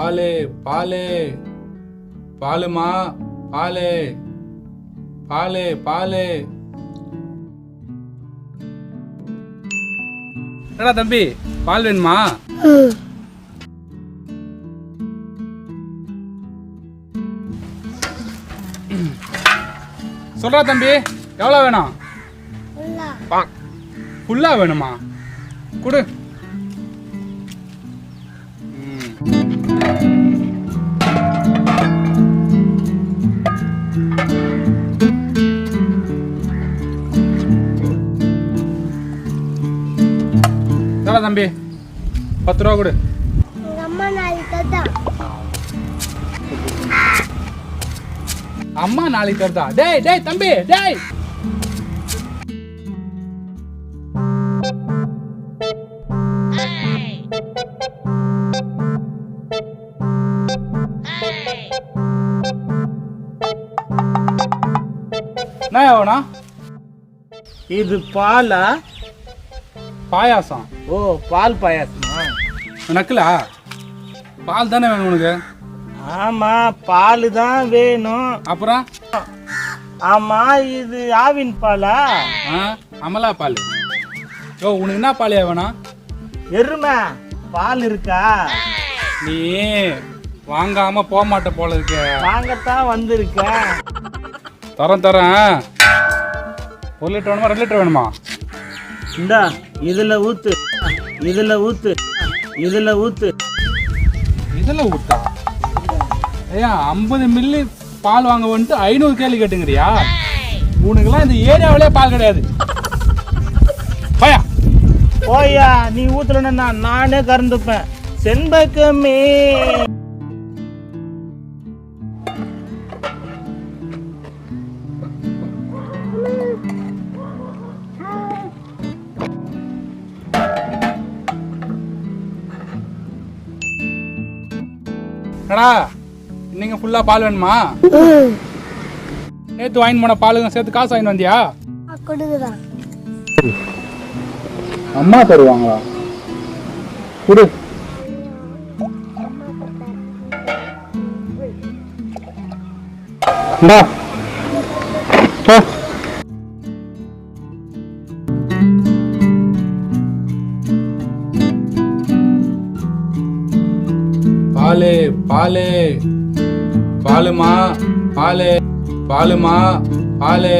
பாலு பாலு பாலுமா? பாலு பாலு பாலு. என்னடா தம்பி பால் வேணுமா? சொல்றா தம்பி எவ்வளோ வேணும்? ஃபுல்லா வேணுமா? கொடு. இந்தாடா தம்பி. பத்து ரூபா கொடு. அம்மா நாளைக்கு தான் அம்மா நாளைக்கு தருதா டேய் டேய் தம்பி டேய். என்ன இது பாலா? பாயாசம். ஓ பால் பாயாசமா? நக்கலா பால் தானே வேணும் உனக்கு? ஆமா பால் தான் வேணும். அப்புறம்? ஆமா இது ஆவின் பாலா? அமலா பால். யோ உனக்கு என்ன பாலியா வேணும்? எருமை. பால் இருக்கா? நீ வாங்காம போக மாட்ட போல இருக்கு. வாங்கத்தான் வந்திருக்கேன். தரேன் தரேன். ஒரு லிட்டர் வேணுமா? ரெண்டு லிட்டர் வேணுமா? இந்தா இதுல ஊத்து. இதுல ஊத்து. இதுல ஊத்து. இதில் ஊத்தா? ஐயா ஐம்பது மில்லி பால் வாங்க வந்துட்டு ஐநூறு கேள்வி கேட்டுங்கிறியா? உனக்கெல்லாம் இந்த ஏரியாவிலே பால் கிடையாது. பயா. போயா நீ ஊத்தலன்னா நானே கறந்துப்பேன். செண்பகமே. என்னடா? இன்னைக்கு ஃபுல்லாக பால் வேணுமா? நேற்று வாங்கிட்டு போன பாலுங்க சேர்த்து காசு வாங்கிட்டு வந்தியா? அம்மா தருவாங்களா? கொடு. இந்தா. பாலு பாலுமா பாலு பாலுமா பாலு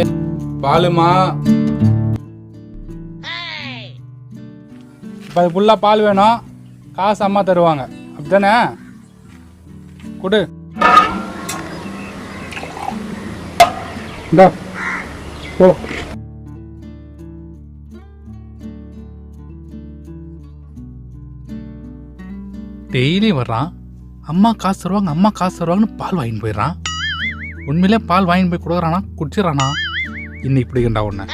பாலுமா. இப்போ அது ஃபுல்லாக பால் வேணும். காசு அம்மா தருவாங்க. அப்படிதானே? கொடு. போ. டெய்லி வர்றான். அம்மா காசு தருவாங்க அம்மா காசு தருவாங்கன்னு பால் வாங்கிட்டு போயிடுறான். உண்மையிலே பால் வாங்கிட்டு போய் கொடுக்குறானா? குடிச்சிடறானா? இன்னைக்கு பிடிக்கண்டா உன்னை?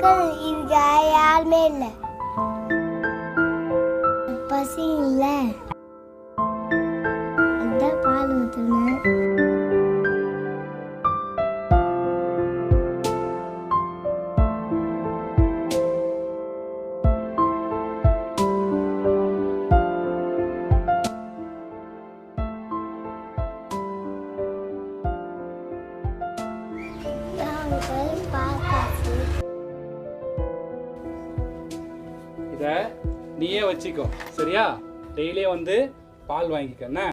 அங்கிள் இது யாருமே இல்லை பசி இல்லை அதான் பால் ஊற்றுனேன் நீயே வச்சுக்கோ. சரியா? டெய்லியே வந்து பால் வாங்கிக்க. என்ன?